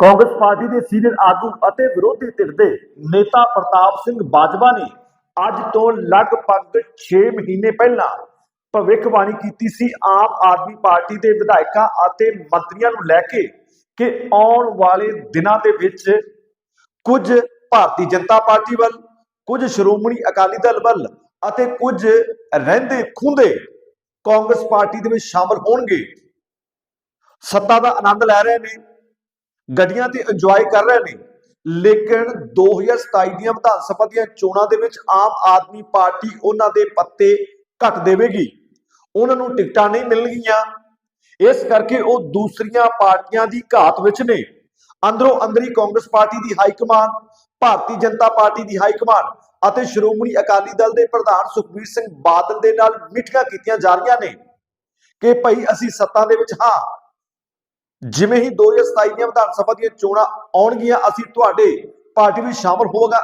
Congress party ਦੇ senior ਆਗੂ ਅਤੇ ਵਿਰੋਧੀ ਧਿਰ ਦੇ ਨੇਤਾ ਪ੍ਰਤਾਪ ਸਿੰਘ ਬਾਜਵਾ ਨੇ ਅੱਜ ਤੋਂ ਲਗਭਗ 6 ਮਹੀਨੇ ਪਹਿਲਾਂ ਭਵਿੱਖਬਾਣੀ ਕੀਤੀ ਸੀ। ਆਮ ਆਦਮੀ ਪਾਰਟੀ ਦੇ ਵਿਧਾਇਕਾਂ ਅਤੇ ਮੰਤਰੀਆਂ ਨੂੰ ਲੈ ਕੇ ਕਿ ਆਉਣ ਵਾਲੇ ਦਿਨਾਂ ਦੇ ਵਿੱਚ ਕੁਝ ਭਾਰਤੀ ਜਨਤਾ ਪਾਰਟੀ ਵੱਲ, ਕੁਝ ਸ਼੍ਰੋਮਣੀ ਅਕਾਲੀ ਦਲ ਵੱਲ ਅਤੇ ਕੁਝ ਰਹਿੰਦੇ ਖੁੰਦੇ ਕਾਂਗਰਸ ਪਾਰਟੀ ਦੇ ਵਿੱਚ ਸ਼ਾਮਲ ਹੋਣਗੇ। ਸੱਤਾ ਦਾ ਆਨੰਦ ਲੈ ਰਹੇ ਨੇ। ਗੱਡੀਆਂ ਤੇ ਇੰਜੋਏ ਕਰ ਰਹੇ ਨੇ। ਲੇਕਿਨ 2027 ਦੀਆਂ ਵਿਧਾਨ ਸਭਾ ਦੀਆਂ ਚੋਣਾਂ ਦੇ ਵਿੱਚ ਆਮ ਆਦਮੀ ਪਾਰਟੀ ਉਹਨਾਂ ਦੇ ਪੱਤੇ ਘੱਟ ਦੇਵੇਗੀ। ਉਹਨਾਂ ਨੂੰ ਟਿਕਟਾਂ ਨਹੀਂ ਮਿਲਣਗੀਆਂ। ਇਸ ਕਰਕੇ ਉਹ ਦੂਸਰੀਆਂ ਪਾਰਟੀਆਂ ਦੀ ਘਾਤ ਵਿੱਚ ਨੇ। ਅੰਦਰੋਂ ਅੰਦਰੀ ਕਾਂਗਰਸ ਪਾਰਟੀ ਦੀ ਹਾਈ ਕਮਾਨ ਭਾਰਤੀ ਜਨਤਾ ਪਾਰਟੀ ਦੀ ਹਾਈ ਕਮਾਨ ਅਤੇ ਸ਼੍ਰੋਮਣੀ ਅਕਾਲੀ ਦਲ ਦੇ ਪ੍ਰਧਾਨ ਸੁਖਬੀਰ ਸਿੰਘ ਬਾਦਲ ਦੇ ਨਾਲ ਮਿੱਠੀਆਂ ਕੀਤੀਆਂ ਜਾ ਰਹੀਆਂ ਨੇ ਕਿ ਭਾਈ ਅਸੀਂ ਸੱਤਾ ਦੇ ਵਿੱਚ ਹਾਂ। ਜਿਵੇਂ ਹੀ 2027 ਦੀਆਂ ਵਿਧਾਨ ਸਭਾ ਦੀਆਂ ਚੋਣਾਂ ਆਉਣਗੀਆਂ, ਅਸੀਂ ਤੁਹਾਡੇ ਪਾਰਟੀ ਵਿੱਚ ਸ਼ਾਮਲ ਹੋਵਾਂਗਾ,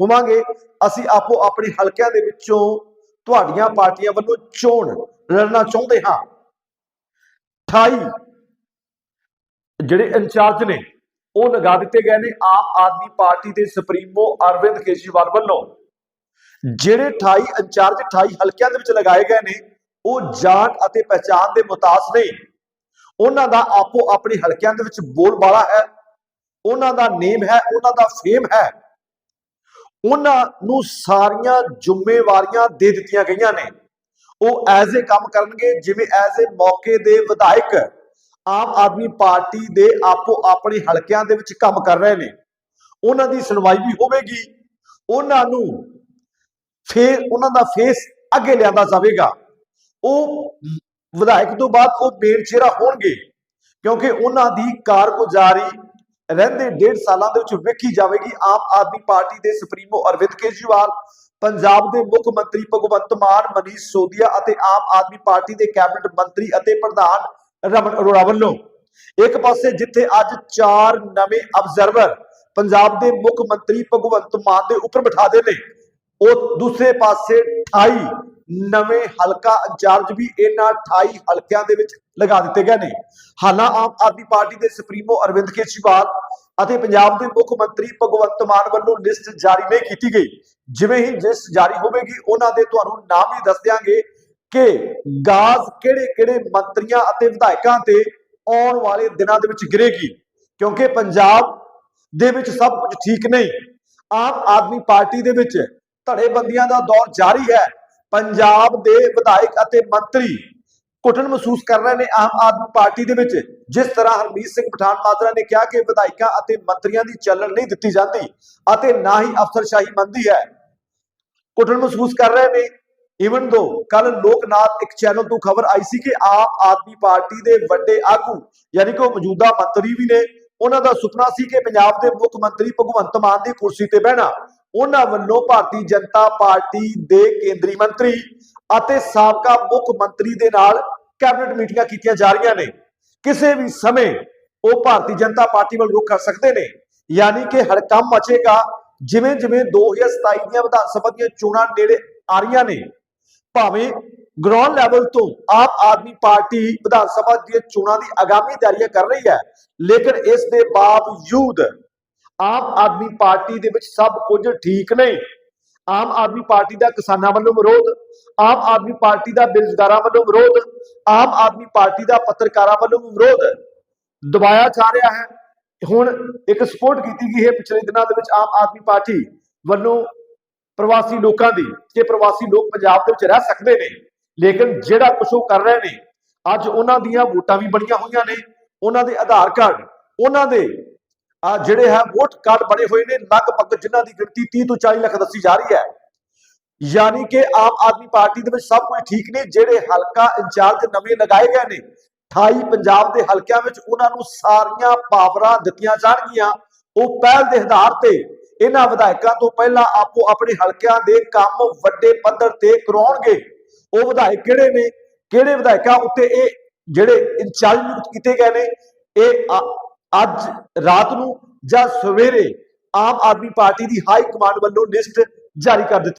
ਹੋਵਾਂਗੇ। ਅਸੀਂ ਆਪੋ ਆਪਣੇ ਹਲਕਿਆਂ ਦੇ ਵਿੱਚੋਂ ਤੁਹਾਡੀਆਂ ਪਾਰਟੀਆਂ ਵੱਲੋਂ ਚੋਣ ਲੜਨਾ ਚਾਹੁੰਦੇ ਹਾਂ। 28 ਜਿਹੜੇ ਇੰਚਾਰਜ ਨੇ, ਉਹ ਲਗਾ ਦਿੱਤੇ ਗਏ ਨੇ ਆਮ ਆਦਮੀ ਪਾਰਟੀ ਦੇ ਸੁਪਰੀਮੋ ਅਰਵਿੰਦ ਕੇਜਰੀਵਾਲ ਵੱਲੋਂ। ਜਿਹੜੇ 28 ਇੰਚਾਰਜ 28 ਹਲਕਿਆਂ ਦੇ ਵਿੱਚ ਲਗਾਏ ਗਏ ਨੇ, ਉਹ ਜਾਣ ਅਤੇ ਪਹਿਚਾਨ ਦੇ ਮੁਤਾਸ ਨੇ। ਉਹਨਾਂ ਦਾ ਆਪੋ ਆਪਣੇ ਹਲਕਿਆਂ ਦੇ ਵਿੱਚ ਬੋਲਬਾਲਾ ਹੈ, ਉਹਨਾਂ ਦਾ ਨੇਮ ਹੈ, ਉਹਨਾਂ ਦਾ ਫੇਮ ਹੈ। ਉਹਨਾਂ ਨੂੰ ਸਾਰੀਆਂ ਜ਼ਿੰਮੇਵਾਰੀਆਂ ਦੇ ਦਿੱਤੀਆਂ ਗਈਆਂ ਨੇ। ਉਹ ਐਜ਼ ਏ ਕੰਮ ਕਰਨਗੇ, ਜਿਵੇਂ ਐਜ਼ ਏ ਮੌਕੇ ਦੇ ਵਿਧਾਇਕ। ਆਮ ਆਦਮੀ ਪਾਰਟੀ ਦੇ ਆਪੋ ਆਪਣੇ ਹਲਕਿਆਂ ਦੇ ਵਿੱਚ ਕੰਮ ਕਰ ਰਹੇ ਨੇ। ਉਹਨਾਂ ਦੀ ਸੁਣਵਾਈ ਵੀ ਹੋਵੇਗੀ। ਉਹਨਾਂ ਨੂੰ ਫੇਰ, ਉਹਨਾਂ ਦਾ ਫੇਸ ਅੱਗੇ ਲਿਆਂਦਾ ਜਾਵੇਗਾ। ਉਹ ਵਿਧਾਇਕ ਤੋਂ ਬਾਅਦ ਉਹ ਮੇਨ ਚਿਹਰਾ ਹੋਣਗੇ, ਕਿਉਂਕਿ ਉਹਨਾਂ ਦੀ ਕਾਰਗੁਜ਼ਾਰੀ ਰਹਿੰਦੇ ਡੇਢ ਸਾਲਾਂ ਦੇ ਵਿੱਚ ਵੇਖੀ ਜਾਵੇਗੀ। ਆਮ ਆਦਮੀ ਪਾਰਟੀ ਦੇ ਸੁਪਰੀਮੋ ਅਰਵਿੰਦ ਕੇਜਰੀਵਾਲ, ਪੰਜਾਬ ਦੇ ਮੁੱਖ ਮੰਤਰੀ ਭਗਵੰਤ ਮਾਨ, ਮਨੀਸ਼ ਸੋਦੀਆ ਅਤੇ ਆਮ ਆਦਮੀ ਪਾਰਟੀ ਦੇ ਕੈਬਨਿਟ ਮੰਤਰੀ ਅਤੇ ਪ੍ਰਧਾਨ ਰਮਨ ਅਰੋੜਾ ਵੱਲੋਂ। ਇੱਕ ਪਾਸੇ ਜਿੱਥੇ ਅੱਜ ਚਾਰ ਨਵੇਂ ਅਬਜ਼ਰਵਰ ਪੰਜਾਬ ਦੇ ਮੁੱਖ ਮੰਤਰੀ ਭਗਵੰਤ ਮਾਨ ਦੇ ਉੱਪਰ ਬਿਠਾ ਦੇ ਨੇ ਉਹ ਦੂਸਰੇ ਪਾਸੇ 28 ਨਵੇਂ ਹਲਕਾ ਇੰਚਾਰਜ ਵੀ ਇਹਨਾਂ 28 ਹਲਕਿਆਂ ਦੇ ਵਿੱਚ ਲਗਾ ਦਿੱਤੇ ਗਏ ਨੇ। ਹਾਲਾਂ ਆਮ ਆਦਮੀ ਪਾਰਟੀ ਦੇ ਸੁਪਰੀਮੋ ਅਰਵਿੰਦ ਕੇਜਰੀਵਾਲ ਅਤੇ ਪੰਜਾਬ ਦੇ ਮੁੱਖ ਮੰਤਰੀ ਭਗਵੰਤ ਮਾਨ ਵੱਲੋਂ ਲਿਸਟ ਜਾਰੀ ਨਹੀਂ ਕੀਤੀ ਗਈ। ਜਿਵੇਂ ਹੀ ਲਿਸਟ ਜਾਰੀ ਹੋਵੇਗੀ, ਉਹਨਾਂ ਦੇ ਤੁਹਾਨੂੰ ਨਾਮ ਵੀ ਦੱਸ ਦਿਆਂਗੇ ਕਿ ਗਾਜ਼ ਕਿਹੜੇ-ਕਿਹੜੇ ਮੰਤਰੀਆਂ ਅਤੇ ਵਿਧਾਇਕਾਂ ਤੇ ਆਉਣ ਵਾਲੇ ਦਿਨਾਂ ਦੇ ਵਿੱਚ ਗਿਰੇਗੀ। ਕਿਉਂਕਿ ਪੰਜਾਬ ਦੇ ਵਿੱਚ ਸਭ ਕੁਝ ਠੀਕ ਨਹੀਂ। ਆਮ ਆਦਮੀ ਪਾਰਟੀ ਦੇ ਵਿੱਚ ਧੜੇਬੰਦੀਆਂ ਦਾ ਦੌਰ ਜਾਰੀ ਹੈ। ਪੰਜਾਬ ਦੇ ਵਿਧਾਇਕ ਅਤੇ ਮੰਤਰੀ ਘੁਟਨ ਮਹਿਸੂਸ ਕਰ ਰਹੇ ਨੇ ਆਮ ਆਦਮੀ ਪਾਰਟੀ ਦੇ ਵਿੱਚ। ਜਿਸ ਤਰ੍ਹਾਂ ਹਰਮੀਤ ਸਿੰਘ ਪਠਾਨ ਮਾਜਰਾ ਨੇ ਕਿਹਾ ਕਿ ਵਿਧਾਇਕਾਂ ਅਤੇ ਮੰਤਰੀਆਂ ਦੀ ਚੱਲਣ ਨਹੀਂ ਦਿੱਤੀ ਜਾਂਦੀ ਅਤੇ ਨਾ ਹੀ ਅਫਸਰਸ਼ਾਹੀ ਮੰਦੀ ਹੈ। ਘੁਟਨ ਮਹਿਸੂਸ ਕਰ ਰਹੇ ਨੇ। ਇਵਨ ਦੋ ਕੱਲ ਲੋਕਨਾਥ ਇੱਕ ਚੈਨਲ ਤੋਂ ਖਬਰ ਆਈ ਸੀ ਕਿ ਆਮ ਆਦਮੀ ਪਾਰਟੀ ਦੇ ਵੱਡੇ ਆਗੂ ਯਾਨੀ ਕਿ ਉਹ ਮੌਜੂਦਾ ਮੰਤਰੀ ਵੀ ਨੇ, ਉਹਨਾਂ ਦਾ ਸੁਪਨਾ ਸੀ ਕਿ ਪੰਜਾਬ ਦੇ ਮੁੱਖ ਮੰਤਰੀ ਭਗਵੰਤ ਮਾਨ ਦੀ ਕੁਰਸੀ ਤੇ ਬਹਿਣਾ। ਉਹਨਾਂ ਵੱਲੋਂ ਭਾਰਤੀ ਜਨਤਾ ਪਾਰਟੀ ਦੇ ਕੇਂਦਰੀ ਮੰਤਰੀ ਅਤੇ ਸਾਬਕਾ ਮੁੱਖ ਮੰਤਰੀ ਦੇ ਨਾਲ ਕੈਬਨਿਟ ਮੀਟਿੰਗਾਂ ਕੀਤੀਆਂ ਜਾ ਰਹੀਆਂ ਨੇ। ਕਿਸੇ ਵੀ ਸਮੇਂ ਉਹ ਭਾਰਤੀ ਜਨਤਾ ਪਾਰਟੀ ਵੱਲ ਰੁਖ ਕਰ ਸਕਦੇ ਨੇ। ਯਾਨੀ ਕਿ ਹੜਕੰਮ ਮਚੇਗਾ ਜਿਵੇਂ ਜਿਵੇਂ 2027 ਦੀਆਂ ਵਿਧਾਨ ਸਭਾ ਦੀਆਂ ਚੋਣਾਂ ਨੇੜੇ ਆ ਰਹੀਆਂ ਨੇ। ਭਾਵੇਂ ਗਰਾਊਂਡ ਲੈਵਲ ਤੋਂ ਆਪ ਆਦਮੀ ਪਾਰਟੀ ਵਿਧਾਨ ਸਭਾ ਦੀਆਂ ਚੋਣਾਂ ਦੀ ਆਗਾਮੀ ਤਿਆਰੀਆਂ ਕਰ ਰਹੀ ਹੈ, ਲੇਕਿਨ ਇਸ ਦੇ ਬਾਵਜੂਦ ਆਮ ਆਦਮੀ ਪਾਰਟੀ ਦੇ ਵਿੱਚ ਸਭ ਕੁਝ ਠੀਕ ਨੇ। ਆਮ ਆਦਮੀ ਪਾਰਟੀ ਦਾ ਕਿਸਾਨਾਂ ਵੱਲੋਂ ਵਿਰੋਧ, ਆਮ ਆਦਮੀ ਪਾਰਟੀ ਦਾ ਬੇਰੁਜ਼ਗਾਰਾਂ ਵੱਲੋਂ ਵਿਰੋਧ, ਆਮ ਆਦਮੀ ਪਾਰਟੀ ਦਾ ਪੱਤਰਕਾਰਾਂ ਵੱਲੋਂ ਵਿਰੋਧ ਦਬਾਇਆ ਜਾ ਰਿਹਾ ਹੈ। ਹੁਣ ਇੱਕ ਸਪੋਰਟ ਕੀਤੀ ਗਈ ਹੈ ਪਿਛਲੇ ਦਿਨਾਂ ਦੇ ਵਿੱਚ ਆਮ ਆਦਮੀ ਪਾਰਟੀ ਵੱਲੋਂ ਪ੍ਰਵਾਸੀ ਲੋਕਾਂ ਦੀ, ਕਿ ਪ੍ਰਵਾਸੀ ਲੋਕ ਪੰਜਾਬ ਦੇ ਵਿੱਚ ਰਹਿ ਸਕਦੇ ਨੇ, ਲੇਕਿਨ ਜਿਹੜਾ ਕੁਝ ਉਹ ਕਰ ਰਹੇ ਨੇ, ਅੱਜ ਉਹਨਾਂ ਦੀਆਂ ਵੋਟਾਂ ਵੀ ਬਣੀਆਂ ਹੋਈਆਂ ਨੇ, ਉਹਨਾਂ ਦੇ ਆਧਾਰ ਕਾਰਡ, ਉਹਨਾਂ ਦੇ ਆ ਜਿਹੜੇ ਹੈ ਵੋਟ ਕਾਰਡ ਬਣੇ ਹੋਏ ਨੇ, ਲਗਭਗ ਜਿਨ੍ਹਾਂ ਦੀ ਗਿਣਤੀ 30 ਤੋਂ 40 ਲੱਖ ਦੱਸੀ ਜਾ ਰਹੀ ਹੈ। ਯਾਨੀ ਕਿ ਆਮ ਆਦਮੀ ਪਾਰਟੀ ਦੇ ਵਿੱਚ ਸਭ ਕੁਝ ਠੀਕ ਨੇ, ਜਿਹੜੇ ਹਲਕਾ ਇੰਚਾਰਜ ਨਵੇਂ ਲਗਾਏ ਗਏ ਨੇ 28 ਪੰਜਾਬ ਦੇ ਹਲਕਿਆਂ ਵਿੱਚ ਉਹਨਾਂ ਨੂੰ ਸਾਰੀਆਂ ਪਾਵਰਾਂ ਦਿੱਤੀਆਂ ਜਾਣਗੀਆਂ। ਉਹ ਪਹਿਲ ਦੇ ਆਧਾਰ ਤੇ ਇਹਨਾਂ ਵਿਧਾਇਕਾਂ ਤੋਂ ਪਹਿਲਾਂ ਆਪੋ ਆਪਣੇ ਹਲਕਿਆਂ ਦੇ ਕੰਮ ਵੱਡੇ ਪੱਧਰ ਤੇ ਕਰਾਉਣਗੇ। ਉਹ ਵਿਧਾਇਕ ਕਿਹੜੇ ਨੇ? ਕਿਹੜੇ ਵਿਧਾਇਕਾਂ ਉੱਤੇ ਇਹ ਜਿਹੜੇ ਇੰਚਾਰਜ ਨਿਯੁਕਤ ਕੀਤੇ ਗਏ ਨੇ? ਇਹ ਅੱਜ ਰਾਤ ਨੂੰ ਜਾਂ ਸਵੇਰੇ ਆਮ ਆਦਮੀ ਪਾਰਟੀ ਦੀ ਹਾਈ ਕਮਾਂਡ ਵੱਲੋਂ ਲਿਸਟ ਜਾਰੀ ਕਰ ਦਿੱਤੀ